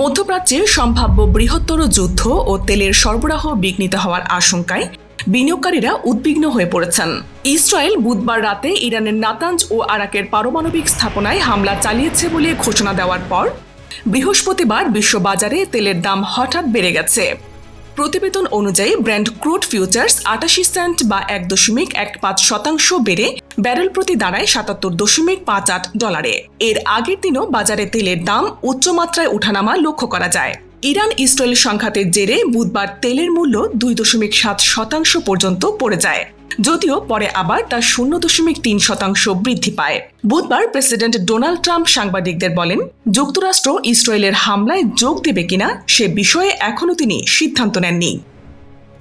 মধ্যপ্রাচ্যে সম্ভাব্য বৃহত্তর যুদ্ধ ও তেলের সরবরাহ বিঘ্নিত হওয়ার আশঙ্কায় বিনিয়োগকারীরা উদ্বিগ্ন হয়ে পড়েছেন। ইসরায়েল বুধবার রাতে ইরানের নাতাঞ্জ ও আরাকের পারমাণবিক স্থাপনায় হামলা চালিয়েছে বলে ঘোষণা দেওয়ার পর বৃহস্পতিবার বিশ্ববাজারে তেলের দাম হঠাৎ বেড়ে গেছে। প্রতিবেদন অনুযায়ী ব্র্যান্ড ক্রুড ফিউচার্স আটাশি সেন্ট বা এক দশমিক এক পাঁচ শতাংশ বেড়ে ব্যারেল প্রতি দাঁড়ায় সাতাত্তর দশমিক পাঁচ আট ডলারে। এর আগের দিনও বাজারে তেলের দাম উচ্চমাত্রায় ওঠানামা লক্ষ্য করা যায়। ইরান ইসরায়েল সংঘাতের জেরে বুধবার তেলের মূল্য দুই দশমিক সাত শতাংশ পর্যন্ত পড়ে যায়, যদিও পরে আবার তা শূন্য দশমিক তিন শতাংশ বৃদ্ধি পায়। বুধবার প্রেসিডেন্ট ডোনাল্ড ট্রাম্প সাংবাদিকদের বলেন, যুক্তরাষ্ট্র ইসরায়েলের হামলায় যোগ দেবে কিনা সে বিষয়ে এখনও তিনি সিদ্ধান্ত নেননি।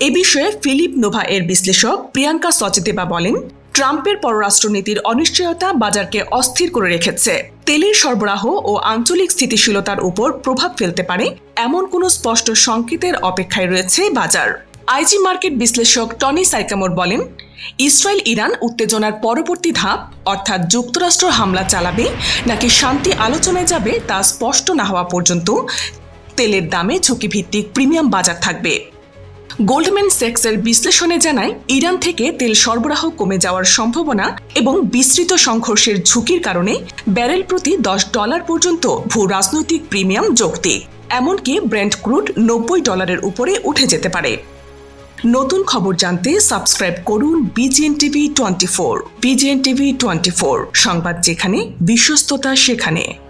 এ বিষয়ে ফিলিপ নোভা এর বিশ্লেষক প্রিয়াঙ্কা সচেতেবা বলেন ট্রাম্পের পররাষ্ট্রনীতির অনিশ্চয়তা বাজারকে অস্থির করে রেখেছে। তেলের সরবরাহ ও আঞ্চলিক স্থিতিশীলতার উপর প্রভাব ফেলতে পারে এমন কোনো স্পষ্ট সংকেতের অপেক্ষায় রয়েছে বাজার। আইজি মার্কেট বিশ্লেষক টনি সাইকামোর বলেন, ইসরায়েল ইরান উত্তেজনার পরবর্তী ধাপ, অর্থাৎ যুক্তরাষ্ট্র হামলা চালাবে নাকি শান্তি আলোচনায় যাবে তা স্পষ্ট না হওয়া পর্যন্ত তেলের দামে ঝুঁকিভিত্তিক প্রিমিয়াম বাজার থাকবে। গোল্ডম্যান সেক্সের বিশ্লেষণে জানায়, ইরান থেকে তেল সরবরাহ কমে যাওয়ার সম্ভাবনা এবং বিস্তৃত সংঘর্ষের ঝুঁকির কারণে ব্যারেল প্রতি দশ ডলার পর্যন্ত ভূ রাজনৈতিক প্রিমিয়াম যৌক্তিক এমনকি ব্র্যান্ড ক্রুড নব্বই ডলারের উপরে উঠে যেতে পারে। নতুন খবর জানতে সাবস্ক্রাইব করুন BGN TV twenty four. BGN TV twenty four, সংবাদ যেখানে, বিশ্বস্ততা সেখানে।